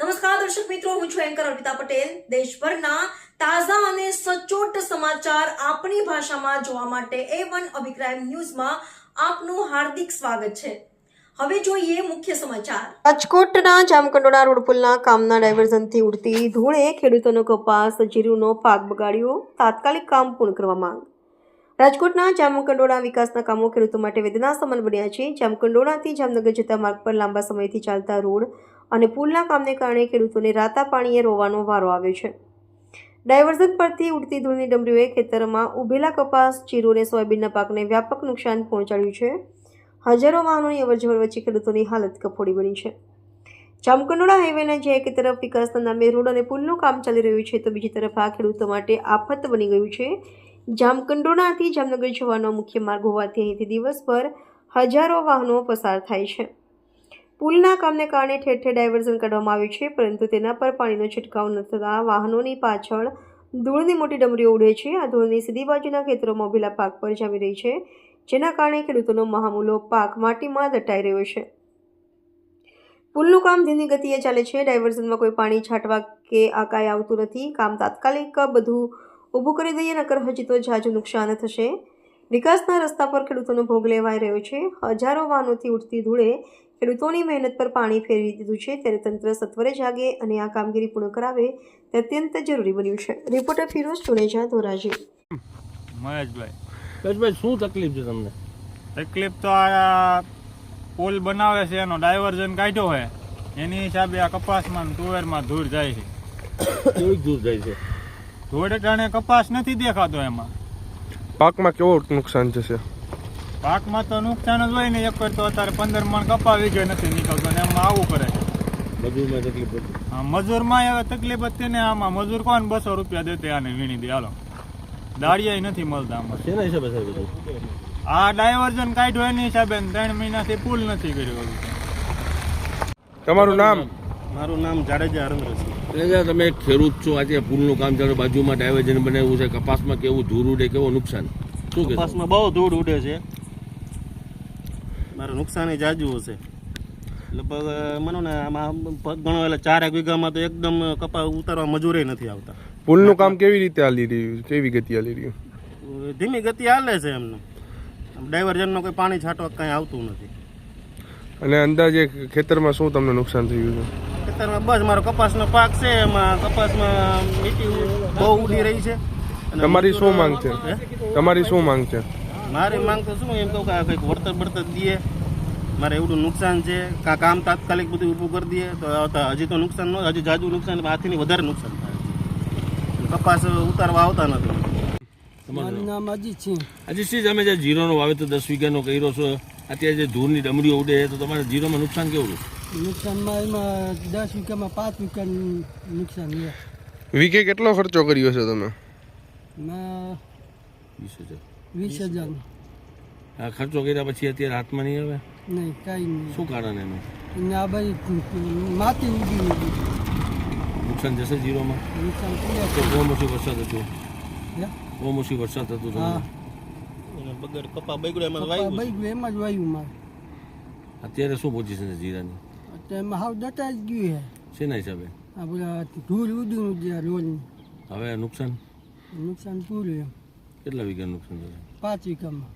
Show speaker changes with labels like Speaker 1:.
Speaker 1: નમસ્કાર, દર્શક મિત્રો, હું છું એન્કર અર્પિતા પટેલ. દેશભરના તાજા અને સચોટ સમાચાર આપણી ભાષામાં જોવા માટે એ વન અભિપ્રાય ન્યૂઝમાં આપનું હાર્દિક સ્વાગત છે. હવે જોઈએ મુખ્ય સમાચાર. રાજકોટના જામકંડોળા રોડ પુલના કામના ડાયવર્ઝનથી ઉડતી ધૂળે ખેડૂતોનો કપાસ, જીરુનો પાક બગાડ્યો. તાત્કાલિક કામ પૂર્ણ કરવા માંગ. રાજકોટના જામકંડોળા વિકાસના કામો ખેડૂતો માટે વેદના સમાન બન્યા છે. જામકંડોળાથી જામનગર જતા માર્ગ પર લાંબા સમયથી ચાલતા રોડ અને પુલના કામને કારણે ખેડૂતોને રાતા પાણીએ રોવાનો વારો આવ્યો છે. ડાયવર્ઝન પરથી ઉડતી ધૂળની ડમરીઓએ ખેતરમાં ઉભેલા કપાસ જીરું અને સોયાબીનના પાકને વ્યાપક નુકસાન પહોંચાડ્યું છે. હજારો વાહનોની અવરજવર વચ્ચે ખેડૂતોની હાલત કફોડી બની છે. જામકંડોળા હાઈવેના જે એક તરફ વિકાસના નામે રોડ અને પુલનું કામ ચાલી રહ્યું છે તો બીજી તરફ આ ખેડૂતો માટે આફત બની ગયું છે. જામકંડોળાથી જામનગર જવાનો મુખ્ય માર્ગ હોવાથી અહીંથી દિવસભર હજારો વાહનો પસાર થાય છે. પુલના કામને કારણે ઠેર ઠેર ડાયવર્ઝન કરવામાં આવ્યું છે, પરંતુ તેના પર પાણીનો છંટકાવ ન થતાં વાહનોની પાછળ ધૂળની મોટી ડમરીઓ ઉડે છે. આ ધૂળની સીધી બાજુના ખેતરોમાં ઉભેલા પાક પર જામી રહી છે, જેના કારણે ખેડૂતોનો મહામૂલો પાક માટીમાં દટાઈ રહ્યો છે. પુલનું કામ ધીમી ગતિએ ચાલે છે, ડાયવર્ઝનમાં કોઈ પાણી છાંટવા કે આ કાંઈ આવતું નથી. કામ તાત્કાલિક બધું ઊભું કરી દઈએ, નકર હજી તો જાજુ નુકસાન થશે. વિકાસના રસ્તા પર ખેડૂતોનો ભોગ લેવાઈ રહ્યો છે. હજારો વાહનોથી ઉઠતી ધૂળે ખેડૂતોની મહેનત પર પાણી ફેરવી દીધું છે. ત્યારે તંત્ર સત્વરે જાગે અને આ કામગીરી પૂર્ણ કરાવે તે અત્યંત જરૂરી બન્યું છે. રિપોર્ટર ફિરોઝ ચુનેજા ધોરાજી.
Speaker 2: મહેશભાઈ.
Speaker 3: કશભાઈ શું તકલીફ છે તમને?
Speaker 2: તકલીફ તો આ પુલ બનાવે છે એનો ડાયવર્ઝન કાઢ્યો હોય એની હિસાબે આ કપાસમાં ને તુવેરમાં ધૂળ જાય છે.
Speaker 3: કેવી ધૂર જાય છે?
Speaker 2: ધોળે ટાણે કપાસ નથી દેખાતો એમાં.
Speaker 4: પાકમાં કેવો નુકસાન જશે?
Speaker 2: પાકમાં તો નુકસાન જ હોય ને એક તો અત્યારે પંદર મણ કપાવી ગયો નથી નીકળતો ને એમાં આવું કરે છે.
Speaker 3: મજૂરમાં તકલીફ
Speaker 2: હા, મજૂરમાં હવે તકલીફ જ ને આમાં. મજૂર કોણ બસો રૂપિયા દેતે આને વીણી દે? હાલો. દાળિયા નથી મળતા આમાં.
Speaker 3: શેના હિસાબે સાહેબ
Speaker 2: આ ડાયવર્ઝન કાઢ્યો એની હિસાબે ને ત્રણ મહિનાથી પુલ નથી કર્યો.
Speaker 4: તમારું નામ?
Speaker 5: મારું નામ જાડેજા હરેન્દ્રસિંહ
Speaker 3: એટલે તમે ખેડૂત છો આજે પુલનું કામ ચાલે બાજુમાં ડાયવર્જન બનાવ્યું છે કપાસમાં કેવું ધૂળ ઉડે કેવો નુકસાન? શું
Speaker 5: કપાસમાં બહુ ધૂળ ઉડે છે. મારું નુકસાન એ જાજુ હશે. લગભગ માનો ને આમાં ગણો એટલે ચાર એક વીઘામાં તો એકદમ કપા ઉતારવા મજૂરે નથી આવતા.
Speaker 4: પુલનું કામ કેવી રીતે હાલી રહ્યું? કેવી ગતિ હાલી રહ્યું?
Speaker 5: ધીમી ગતિ હાલે છે એમને. ડાયવર્જનનો કોઈ પાણી છાંટવા કાંઈ આવતું નથી.
Speaker 4: અને અંદાજે ખેતરમાં શું તમને નુકસાન થયું છે?
Speaker 5: ખેતરમાં બસ મારો કપાસનો પાક છે એમાં કપાસમાં મીઠી બહુ ઉડી રહી છે. અને
Speaker 4: તમારી શું માંગ છે? તમારી શું માંગ છે?
Speaker 5: મારી માંગ તો શું એમ કહું કે કંઈક વળતર બળતર દઈએ. મારે એવડું નુકસાન છે કા કામ તાત્કાલિક બધું ઊભું કરી દઈએ તો હજી તો નુકસાન ન હજી જાજુ નુકસાન હાથીની વધારે નુકસાન થાય. કપાસ ઉતારવા આવતા નથી.
Speaker 3: મારું
Speaker 6: નામ અજીત સિંહ.
Speaker 3: અજીત સિંહ તમે જે જીરોનો વાવેતર દસ વીઘાનો કર્યો છો અત્યારે જે ધૂળની ડમરીઓ ઉડે તો તમારે જીરોમાં નુકસાન કેવું
Speaker 6: નુકસાનમાં એમાં દસ વીઘામાં પાંચ વીઘાનું નુકસાન
Speaker 4: વીકે કેટલો ખર્ચો કર્યો છે તમે?
Speaker 3: વીસ હજાર.
Speaker 6: વીસ હજાર
Speaker 3: આ ખર્ચો કર્યા પછી અત્યારે હાથમાં નહીં આવે?
Speaker 6: નહીં કાંઈ નહીં.
Speaker 3: શું કારણ એનું?
Speaker 6: આ ભાઈ માટી ઉગી
Speaker 3: નુકસાન જશે જીરોમાં?
Speaker 6: નુકસાન
Speaker 3: બહુ મોટી વરસાદ હતો. બહુ મોટી વરસાદ હતો
Speaker 6: હા.
Speaker 5: બગર કપા બગડ્યો એમાં વાયુ
Speaker 6: ભાઈ એમાં જ વાયુ માં
Speaker 3: અત્યારે શું પોઝિશન છે જીરાની?
Speaker 6: અત્યારે એમાં હાવ દટાઈ જ ગયું છે
Speaker 3: શેના હિસાબે?
Speaker 6: આ બધા ધૂળ ઉડ્યું ઉડી રોજ
Speaker 3: હવે નુકસાન?
Speaker 6: નુકસાન પૂરું એમ.
Speaker 3: કેટલા વીઘા નુકસાન થશે
Speaker 6: પાંચ વીઘામાં.